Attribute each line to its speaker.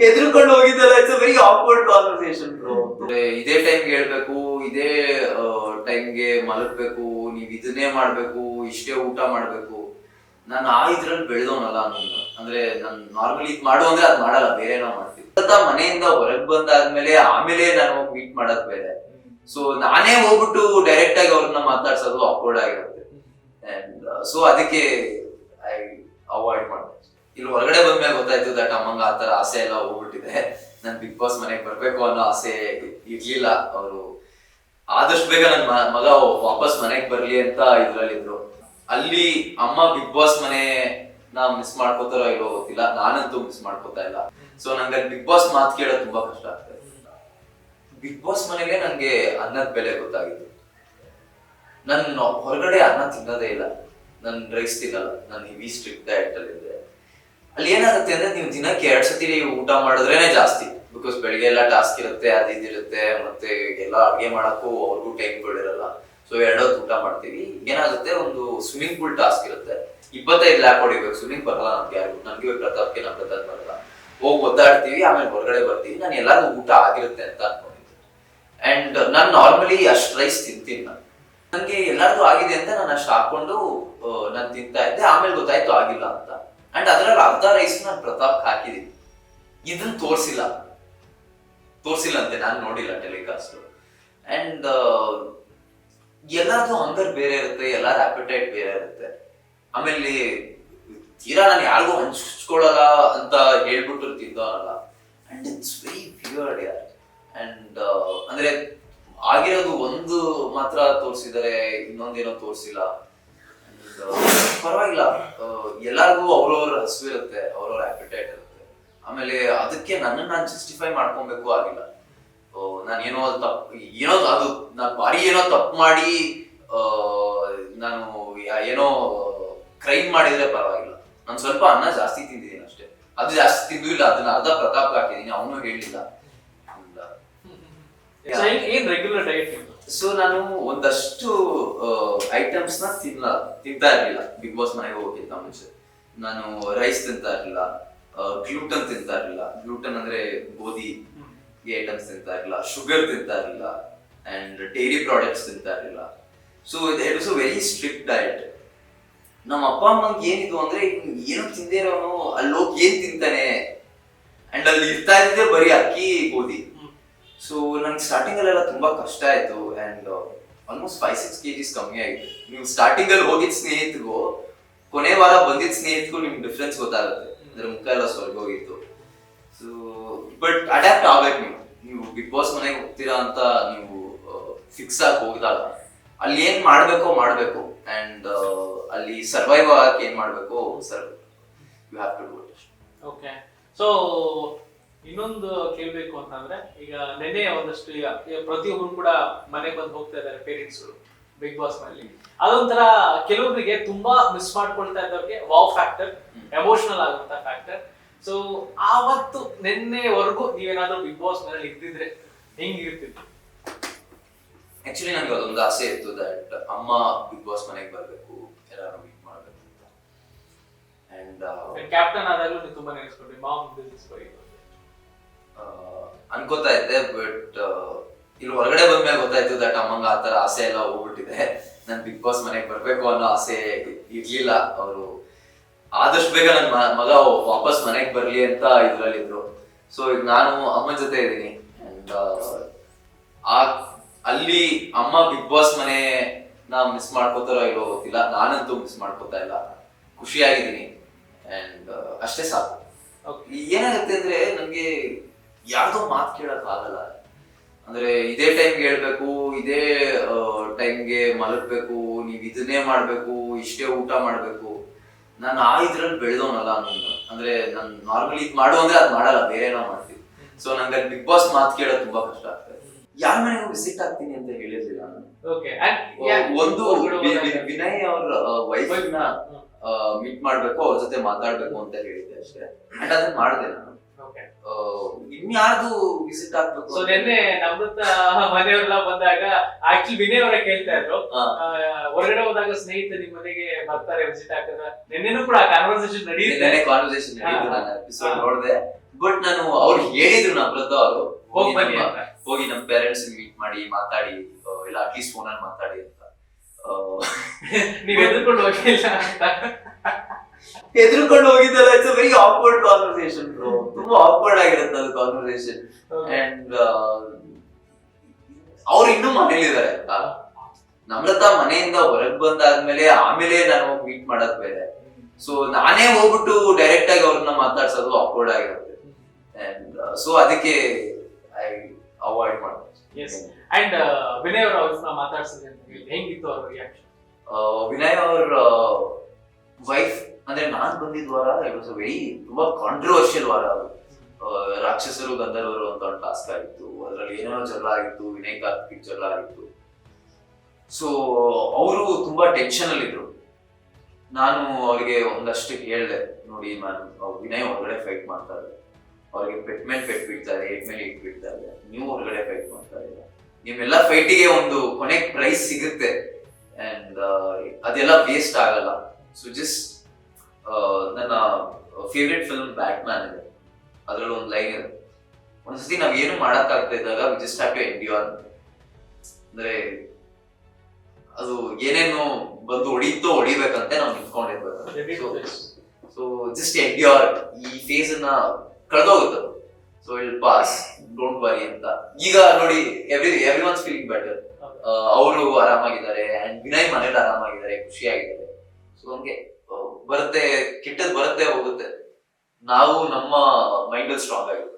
Speaker 1: ಹೆದರ್ಕೊಂಡು ಹೋಗಿದ್ದಲ್ಲ it's very awkward conversation ಇದೇ ಟೈಮ್ಗೆ ಹೇಳ್ಬೇಕು, ಇದೇ ಟೈಮ್ಗೆ ಮಲಗ್ಬೇಕು, ನೀವ್ ಇದನ್ನೇ ಮಾಡ್ಬೇಕು, ಇಷ್ಟೇ ಊಟ ಮಾಡ್ಬೇಕು. ನಾನು ಆ ಇದ್ರಲ್ಲಿ ಬೆಳೆದವನಲ್ಲ ನಾನು ಅಂದ್ರೆ ನಾನು ನಾರ್ಮಲಿ ಇದ್ ಮಾಡು ಅಂದ್ರೆ ಅದ್ ಮಾಡಲ್ಲ, ಬೇರೆ ಏನೋ ಮಾಡ್ತೀವಿ. ಮನೆಯಿಂದ ಹೊರಗ್ ಬಂದಾದ್ಮೇಲೆ ಆಮೇಲೆ ನಾನು ಮೀಟ್ ಮಾಡೋದ್ ಬೇರೆ. ಸೊ ನಾನೇ ಹೋಗ್ಬಿಟ್ಟು ಡೈರೆಕ್ಟ್ ಆಗಿ ಅವ್ರನ್ನ ಮಾತಾಡ್ಸೋದು ಅಪ್ಲೋಡ್ ಆಗಿರುತ್ತೆ. ಅಂಡ್ ಸೊ ಅದಕ್ಕೆ ಐ ಅವಾಯ್ಡ್ ಮಾಡಿದೆ ಇಲ್ಲಿ ಹೊರಗಡೆ ಬಂದ್ಮೇಲೆ ಗೊತ್ತಾಯ್ತು ದಟ್ ಅಮ್ಮಂಗ ಆ ತರ ಆಸೆ ಎಲ್ಲ ಹೋಗ್ಬಿಟ್ಟಿದೆ. ನನ್ ಬಿಗ್ ಬಾಸ್ ಮನೆಗೆ ಬರ್ಬೇಕು ಅನ್ನೋ ಆಸೆ ಇರ್ಲಿಲ್ಲ. ಅವರು ಆದಷ್ಟು ಬೇಗ ನನ್ ಮ- ಮಗ ವಾಪಸ್ ಮನೆಗೆ ಬರ್ಲಿ ಅಂತ ಇದ್ರಲ್ಲಿದ್ರು. ಅಲ್ಲಿ ಅಮ್ಮ ಬಿಗ್ ಬಾಸ್ ಮನೆ ನಾ ಮಿಸ್ ಮಾಡ್ಕೋತಾರೋ ಇಲ್ಲೋ ಗೊತ್ತಿಲ್ಲ. ನಾನಂತೂ ಮಿಸ್ ಮಾಡ್ಕೋತಾ ಇಲ್ಲ. ಸೊ ನಂಗೆ ಬಿಗ್ ಬಾಸ್ ಮಾತು ಕೇಳೋದು ತುಂಬಾ ಕಷ್ಟ ಆಗ್ತದೆ ಬಿಗ್ ಬಾಸ್ ಮನೆಗೆ ನಂಗೆ ಅನ್ನದ ಬೆಲೆ ಗೊತ್ತಾಗಿತ್ತು. ನನ್ನ ಹೊರಗಡೆ ಅನ್ನ ತಿನ್ನೋದೇ ಇಲ್ಲ. ನನ್ ರೈಸ್ ತಿನ್ನಲ್ಲ. ನಾನು ಹೆವಿ ಸ್ಟ್ರಿಕ್ಟ್ ಡಯಟ್ ಅಲ್ಲಿ ಅಲ್ಲಿ ಏನಾಗುತ್ತೆ ಅಂದ್ರೆ ನೀವು ದಿನಕ್ಕೆ ಎರಡ್ ಸತಿ ಊಟ ಮಾಡಿದ್ರೇನೆ ಜಾಸ್ತಿ. ಬಿಕಾಸ್ ಬೆಳಿಗ್ಗೆ ಎಲ್ಲ ಟಾಸ್ಕ್ ಇರುತ್ತೆ, ಅದು ಇದಿರುತ್ತೆ ಮತ್ತೆ ಎಲ್ಲ ಅಡುಗೆ ಮಾಡಕ್ಕೂ ಅವ್ರಿಗೂ ಟೈಮ್ಗಳಿರಲ್ಲ ಸೊ ಎರಡೊತ್ತು ಊಟ ಮಾಡ್ತೀವಿ. ಏನಾಗುತ್ತೆ, ಒಂದು ಸ್ವಿಮ್ಮಿಂಗ್ ಪೂಲ್ ಟಾಸ್ಕ್ ಇರುತ್ತೆ. ಇಪ್ಪತ್ತೈದು ಲ್ಯಾಪ್ ಹೊಡಿಬೇಕು. ಸ್ವಿಮ್ಮಿಂಗ್ ಬರಲ್ಲ ನಮ್ಗೆ ಯಾರಿಗೂ. ನನ್ಗೆ ಪ್ರತಾಪ್ಗೆ ನಮ್ ಪ್ರತಾಪ್ ಬರಲ್ಲ. ಹೋಗಿ ಒದ್ದಾಡ್ತೀವಿ, ಆಮೇಲೆ ಹೊರಗಡೆ ಬರ್ತೀವಿ. ನಾನು ಎಲ್ಲಾದ್ರೂ ಊಟ ಆಗಿರುತ್ತೆ ಅಂತ ಅನ್ಕೊಂಡಿದ್ದೆ. ಅಂಡ್ ನಾನು ನಾರ್ಮಲಿ ಅಷ್ಟು ರೈಸ್ ತಿಂತೀನಿ ನಾನು. ನನಗೆ ಎಲ್ಲಾರ್ದು ಆಗಿದೆ ಅಂತ ನಾನು ಅಷ್ಟು ಹಾಕೊಂಡು ನಾನು ತಿಂತಾ ಇದ್ದೆ. ಆಮೇಲೆ ಗೊತ್ತಾಯ್ತು, ಆಗಿಲ್ಲ ಅಂತ. ಅಂಡ್ ಅದರಲ್ಲಿ ಅರ್ಧ ರೈಸ್ ನಾನು ಪ್ರತಾಪ್ ಹಾಕಿದೀನಿ ಇದನ್ನ ತೋರಿಸಿಲ್ಲ. ತೋರಿಸಿಲ್ಲ ಅಂತೆ, ನಾನು ನೋಡಿಲ್ಲ ಟೆಲಿಕಾಸ್ಟ್ ಅಂಡ್ ಎಲ್ಲಾರ್ದು ಹಂಗರ್ ಬೇರೆ ಇರುತ್ತೆ, ಎಲ್ಲಾರ ಅಪಿಟೈಟ್ ಬೇರೆ ಇರುತ್ತೆ. ಆಮೇಲೆ, ತೀರಾ ನಾನು ಯಾರಿಗೂ ಹಂಚ್ಕೊಳ್ಳಲ್ಲ ಅಂತ ಹೇಳ್ಬಿಟ್ಟು ಅಲ್ಲ ಅಂಡ್ ಇಟ್ಸ್ ವೆರಿ ವಿಯರ್ಡ್ ಯಾರ್. ಅಂಡ್ ಅಂದ್ರೆ, ಆಗಿರೋದು ಒಂದು ಮಾತ್ರ ತೋರಿಸಿದರೆ ಇನ್ನೊಂದೇನೋ ತೋರಿಸಿಲ್ಲ. ಎಲ್ಲರಿಗೂ ಅವ್ರವ್ರ ಹಸು ಇರುತ್ತೆ, ಅವ್ರವ್ರ ಆಪಿಟೈಟ್ ಇರುತ್ತೆ. ಆಮೇಲೆ ಅದಕ್ಕೆ ನನ್ನ ನಾನು ಜಸ್ಟಿಫೈ ಮಾಡ್ಕೊಬೇಕು ಆಗಿಲ್ಲ. ನಾನು ಏನೋ ತಪ್ಪು ಏನೋ ಅದು, ನಾನು ಬಾರಿ ಏನೋ ತಪ್ಪು ಮಾಡಿ ನಾನು ಏನೋ ಕ್ರೈಮ್ ಮಾಡಿದ್ರೆ ಪರವಾಗಿಲ್ಲ. ನಾನು ಸ್ವಲ್ಪ ಅನ್ನ ಜಾಸ್ತಿ ತಿಂದಿದ್ದೀನಿ ಅಷ್ಟೇ. ಅದು ಜಾಸ್ತಿ ತಿಂದು ಇಲ್ಲ, ಅದನ್ನ ಅರ್ಧ ಪ್ರತಾಪ್ ಹಾಕಿದೀನಿ, ಅವನು ಹೇಳಿಲ್ಲ.
Speaker 2: ಏನ್- ರೆಗ್ಯುಲರ್
Speaker 1: ಸೊ ನಾನು ಒಂದಷ್ಟು ಐಟಮ್ಸ್ನ ತಿನ್ನ ತಿಂತಾ ಇರ್ಲಿಲ್ಲ. ಬಿಗ್ ಬಾಸ್ ಮನೆಗೆ ಹೋಗಿದ್ದ ಮುಂಚೆ ನಾನು ರೈಸ್ ತಿಂತಾ ಇರ್ಲಿಲ್ಲ. ಗ್ಲೂಟನ್ ತಿಂತಾ ಇರ್ಲಿಲ್ಲ. ಗ್ಲೂಟನ್ ಅಂದ್ರೆ ಗೋಧಿ ಈ ಐಟಮ್ಸ್ ತಿಂತಾ ಇರ್ಲಿಲ್ಲ. ಶುಗರ್ ತಿಂತಾ ಇರ್ಲಿಲ್ಲ. ಅಂಡ್ ಡೈರಿ ಪ್ರಾಡಕ್ಟ್ಸ್ ತಿಂತಾ ಇರ್ಲಿಲ್ಲ. So it is a very strict diet ನಮ್ಮ ಅಪ್ಪ, ಅಮ್ಮಂಗೆ ಏನಿದು ಅಂದ್ರೆ ಏನು ತಿಂದೇ ಇರೋನು ಅಲ್ಲಿ ಹೋಗಿ ಏನ್ ತಿಂತಾನೆ ಅಂಡ್ ಅಲ್ಲಿ ಇರ್ತಾ ಇದ್ದೆ ಬರೀ ಅಕ್ಕಿ, ಗೋಧಿ. ಸೊ ನಂಗೆ ಸ್ಟಾರ್ಟಿಂಗಲ್ಲೆಲ್ಲ ತುಂಬ ಕಷ್ಟ ಆಯಿತು and almost five six K Gs ಕಮ್ಮಿ ಆಗಿದೆ ನೀವು ಸ್ಟಾರ್ಟಿಂಗಲ್ಲಿ ಅಲ್ಲಿ ಹೋಗಿದ್ ಸ್ನೇಹಿತರಿಗೂ ಕೊನೆ ವಾರ ಬಂದಿದ್ದ ಸ್ನೇಹಿತರಿಗೂ ನಿಮ್ಗೆ ಡಿಫ್ರೆನ್ಸ್ ಗೊತ್ತಾಗುತ್ತೆ. ಅಂದ್ರೆ ಮುಖ ಎಲ್ಲ ಸ್ವಲ್ಪ ಹೋಗಿತ್ತು. ಸೊ ಬಟ್ ಅಡ್ಯಾಪ್ಟ್ ಆಗ್ಬೇಕು ನೀವು. ನೀವು ಬಿಗ್ ಬಾಸ್ ಮನೆಗೆ ಹೋಗ್ತೀರಾ ಅಂತ ನೀವು ಫಿಕ್ಸ್ ಆಗಿ ಹೋಗಿದಾಗ, ಅಲ್ಲಿ ಏನ್ ಮಾಡ್ಬೇಕೋ ಮಾಡ್ಬೇಕು. ಅಂಡ್ ಅಲ್ಲಿ ಸರ್ವೈವ್ ಆಗಕ್ಕೆ ಏನ್ ಮಾಡ್ಬೇಕೋ sir you have to do it
Speaker 2: okay so ಇನ್ನೊಂದು ಕೇಳ್ಬೇಕು ಅಂತಂದ್ರೆ ಈಗ ನೆನೆ ಒಂದಷ್ಟು ಈಗ ಪ್ರತಿಯೊಬ್ಬರು ಕೂಡ ಮನೆಗೆ ಬಂದು ಹೋಗ್ತಾ ಇದ್ದಾರೆ ಪೇರೆಂಟ್ಸ್ಗಳು ಬಿಗ್ ಬಾಸ್ನಲ್ಲಿ ಅದೊಂಥರ ಕೆಲವೊಬ್ಬರಿಗೆ ತುಂಬಾ ಮಿಸ್ ಮಾಡ್ಕೊಳ್ತಾ ಇದ್ದವ್ರಿಗೆ ವಾವ್ ಫ್ಯಾಕ್ಟರ್ ಎಮೋಷನಲ್ ಆಗುವಂತ ಫ್ಯಾಕ್ಟರ್ ಸೊ ಆವತ್ತು ನಿನ್ನೆವರೆಗೂ ನೀವೇನಾದ್ರೂ ಬಿಗ್ ಬಾಸ್ ಮನೇಲಿ ಇದ್ದಿದ್ರೆ ಹೆಂಗಿರ್ತಿತ್ತು
Speaker 1: ಆಕ್ಚುಲಿ ನನಗೆ ಅದೊಂದು ಆಸೆ ಇತ್ತು ದಟ್ ಅಮ್ಮ ಬಿಗ್ ಬಾಸ್ ಮನೆಗೆ ಬರಬೇಕು ಎಲ್ಲಾರು ಮೀಟ್ ಮಾಡಬೇಕು ಅಂತ. ಅಂಡ್
Speaker 2: ಕ್ಯಾಪ್ಟನ್ ಆದಾಗಲೂ ತುಂಬಾ ನೆನೆಸ್ಕೊಂಡ್ರಿ ಮಾಮ್ ಬಗ್ಗೆ
Speaker 1: ಅನ್ಕೋತಾ ಇದ್ದೆ ಬಟ್ ಇಲ್ಲಿ ಹೊರಗಡೆ ಬಂದ್ಮೇಲೆ ಗೊತ್ತಾಯ್ತು ದಟ್ ಅಮ್ಮಂಗ ಆ ತರ ಆಸೆ ಎಲ್ಲ ಹೋಗ್ಬಿಟ್ಟಿದೆ. ನನ್ ಬಿಗ್ ಬಾಸ್ ಮನೆಗೆ ಬರ್ಬೇಕು ಅನ್ನೋ ಆಸೆ ಇರ್ಲಿಲ್ಲ. ಅವರು ಆದಷ್ಟು ಬೇಗ ನನ್ನ ಮಗ ವಾಪಸ್ ಮನೆಗೆ ಬರ್ಲಿ ಅಂತ ಇದ್ರಲ್ಲಿದ್ರು. ಸೊ ಈಗ ನಾನು ಅಮ್ಮನ ಜೊತೆ ಇದ್ದೀನಿ. ಅಂಡ್ ಆ ಅಲ್ಲಿ ಅಮ್ಮ ಬಿಗ್ ಬಾಸ್ ಮನೆ ನಾ ಮಿಸ್ ಮಾಡ್ಕೋತಾರೋ ಇಲ್ಲೋ ಗೊತ್ತಿಲ್ಲ. ನಾನಂತೂ ಮಿಸ್ ಮಾಡ್ಕೋತಾ ಇಲ್ಲ. ಖುಷಿಯಾಗಿದ್ದೀನಿ. ಅಂಡ್ ಅಷ್ಟೇ ಸಾಕು. ಏನಾಗುತ್ತೆ ಅಂದ್ರೆ ನನ್ಗೆ ಯಾರ್ದೋ ಮಾತು ಕೇಳಕ್ ಆಗಲ್ಲ. ಅಂದ್ರೆ ಇದೇ ಟೈಮ್ಗೆ ಹೇಳ್ಬೇಕು ಇದೇ ಟೈಮ್ಗೆ ಮಲಗ್ಬೇಕು ನೀವ್ ಇದನ್ನೇ ಮಾಡ್ಬೇಕು ಇಷ್ಟೇ ಊಟ ಮಾಡ್ಬೇಕು. ನಾನು ಆ ಇದ್ರಲ್ಲಿ ಬೆಳೆದವನಲ್ಲ ನಾನು. ಅಂದ್ರೆ ನಾನು ನಾರ್ಮಲಿ ಇದ್ ಮಾಡು ಅಂದ್ರೆ ಅದ್ ಮಾಡಲ್ಲ ಬೇರೆ ಏನೋ ಮಾಡ್ತೀವಿ. ಸೊ ನಂಗೆ ಅಲ್ಲಿ ಬಿಗ್ ಬಾಸ್ ಮಾತು ಕೇಳೋದು ತುಂಬಾ ಕಷ್ಟ ಆಗ್ತದೆ. ಯಾರ ಮನೆಗೂ ವಿಸಿಟ್ ಆಗ್ತೀನಿ ಅಂತ ಹೇಳಿರ್ಲಿಲ್ಲ ನಾನು? ಒಂದು ವಿನಯ್ ಅವ್ರ ವೈಫ್ನ ಮೀಟ್ ಮಾಡ್ಬೇಕು ಅವ್ರ ಜೊತೆ ಮಾತಾಡ್ಬೇಕು ಅಂತ ಹೇಳಿದ್ದೆ ಅಷ್ಟೇ. ಅಂಡ್ ಅದನ್ನ ಮಾಡಿದೆ ನಾನು. ಇನ್ಯಾರ್ದು ವಿಸಿಟ್ ಆಗ್ಬೇಕು
Speaker 2: ಸೊ ನಿನ್ನೆ ನಮ್ಮತ್ತ ಮನೆಯವರೆಲ್ಲ ಬಂದಾಗ ಆಕ್ಚುಲಿ ವಿನಯ್ ಅವರ ಕೇಳ್ತಾ ಇದ್ರು. ಹೊರಗಡೆ ಹೋದಾಗ ಸ್ನೇಹಿತ ನಿಮ್ ಮನೆಗೆ ಬರ್ತಾರೆ ವಿಸಿಟ್ ಆಗ್ತಾರೆ. ನಿನ್ನೆನೂ ಕೂಡ ಕಾನ್ವರ್ಸೇಷನ್ ನಡೆಯುತ್ತೆ.
Speaker 1: ಕಾನ್ವರ್ಸೇಷನ್ ನಡೀತು
Speaker 2: ಹಾ.
Speaker 1: ನಾನು ಎಪಿಸೋಡ್. ನೋಡಿದೆ. ಬಟ್ ನಾನು ಅವ್ರು ಹೇಳಿದ್ರು ನಮ್ರತ ಅವರು
Speaker 2: ಹೋಗ್ ಬನ್ನಿ
Speaker 1: ಹೋಗಿ ನಮ್ಮ ಪೇರೆಂಟ್ಸ್ ಮೀಟ್ ಮಾಡಿ ಮಾತಾಡಿ ಇಲ್ಲ ಅಟ್ಲೀಸ್ಟ್ ಫೋನಲ್ಲಿ ಮಾತಾಡಿ ಅಂತ.
Speaker 2: ನೀವ್ ಎದುರ್ಕೊಂಡು ಹೋಗಿಲ್ಲ ಅಂತ
Speaker 1: ಹೆದರ್ಕೊಂಡು ಹೋಗಿದ್ದಲ್ಲ it's very awkward conversation bro ತುಂಬಾ ಆಕ್ವರ್ಡ್ ಆಗಿರುತ್ತೆ ಅದು ಕಾನ್ವರ್ಸೇಷನ್ ಅಂಡ್ ಅವ್ರು ಇನ್ನೂ ಮನೇಲಿದ್ದಾರೆ ನಮ್ರತ ಮನೆಯಿಂದ ಹೊರಗ್ ಬಂದಾದ್ಮೇಲೆ ಆಮೇಲೆ ನಾನು ಹೋಗಿ ಮೀಟ್ ಮಾಡಕ್ ಬೇರೆ ಸೊ ನಾನೇ ಹೋಗ್ಬಿಟ್ಟು ಡೈರೆಕ್ಟ್ ಆಗಿ ಅವ್ರನ್ನ ಮಾತಾಡ್ಸೋದು ಆಕ್ವರ್ಡ್ ಆಗಿರುತ್ತೆ. ಅಂಡ್ ಸೊ ಅದಕ್ಕೆ ಐ ಅವಾಯ್ಡ್
Speaker 2: ಎಸ್ ಅಂಡ್ ವಿನಯ್ ಅವ್ರ ಅವ್ರನ್ನ ಮಾತಾಡ್ಸಿದ್ರೆ ಹೆಂಗಿತ್ತು ಅವ್ರ ರಿಯಾಕ್ಷನ್
Speaker 1: ವಿನಯ್ ಅವ್ರ ವೈಫ್ ಅಂದ್ರೆ ನಾನ್ ಬಂದಿದ್ ವಾರ ಇಟ್ ವಾಸ್ ವೆರಿ ತುಂಬಾ ಕಾಂಟ್ರವರ್ಷಿಯಲ್ ವಾರ ಅದು. ರಾಕ್ಷಸರು, ಗಂಧರ್ವರು ಅಂತ ಒಂದು ಟಾಸ್ಕ್ ಆಗಿತ್ತು ಅದರಲ್ಲಿ ಏನೇನೋ ಜಗಳ ಆಗಿತ್ತು, ವಿನಯ್ ಕಾರ್ತಿಕ್ ಜಗಳ ಆಗಿತ್ತು. ಸೊ ಅವರು ತುಂಬಾ ಟೆನ್ಷನ್ ಅಲ್ಲಿ ಇದ್ರು. ನಾನು ಅವ್ರಿಗೆ ಒಂದಷ್ಟು ಹೇಳಿದೆ ನೋಡಿ ನಾನು ವಿನಯ್ ಹೊರಗಡೆ ಫೈಟ್ ಮಾಡ್ತಾರೆ ಅವ್ರಿಗೆ ಪೆಟ್ ಮೇಲೆ ಪೆಟ್ ಬಿಡ್ತಾರೆ ಏಟ್ ಮೇಲೆ ಏಟ್ ಬಿಡ್ತಾರೆ ನೀವು ಹೊರಗಡೆ ಫೈಟ್ ಮಾಡ್ತಾ ಇಲ್ಲ ನಿಮ್ಮೆಲ್ಲ ಫೈಟಿಗೆ ಒಂದು ಕೊನೆಗೆ ಪ್ರೈಸ್ ಸಿಗುತ್ತೆ. ಅಂಡ್ ಅದೆಲ್ಲ ವೇಸ್ಟ್ ಆಗಲ್ಲ. ಸೊ ಜಸ್ಟ್ ನನ್ನ ಫೇವ್ರೆಟ್ ಫಿಲ್ಮ್ ಬ್ಯಾಟ್ ಮ್ಯಾನ್ ಇದೆ. ಅದ್ರಲ್ಲಿ ಒಂದು ಲೈನ್ ಇದೆ. ಒಂದ್ಸತಿ ನಾವ್ ಏನು ಮಾಡಕ್ ಆಗ್ತಾ ಇದ್ದಾಗ we just have to endure ಅಂದ್ರೆ ಅದು ಏನೇನು ಬಂದು ಹೊಡಿತೋ ಹೊಡಿಬೇಕಂತೆ ನಾವು ನಿಂತ್ಕೊಂಡಿರ್ಬೇಕು. ಸೊ ಜಸ್ಟ್ ಎಂಡ್ಯೂರ್ ಈ ಫೇಸ್ ಅನ್ನ ಕಳೆದೋಗುತ್ತೆ. So will pass don't worry ಅಂತ. ಈಗ ನೋಡಿ every every one's feeling better ಅವರು ಆರಾಮಾಗಿದ್ದಾರೆ ಅಂಡ್ ವಿನಯ್ ಮನೇಲಿ ಆರಾಮಾಗಿದ್ದಾರೆ ಖುಷಿಯಾಗಿದ್ದಾರೆ. ಸೊ ಹಂಗೆ ಬರುತ್ತೆ ಕೆಟ್ಟದ್ ಬರುತ್ತೆ ಹೋಗುತ್ತೆ. ನಾವು ನಮ್ಮ ಮೈಂಡ್ ಸ್ಟ್ರಾಂಗ್ ಆಗಿರುತ್ತೆ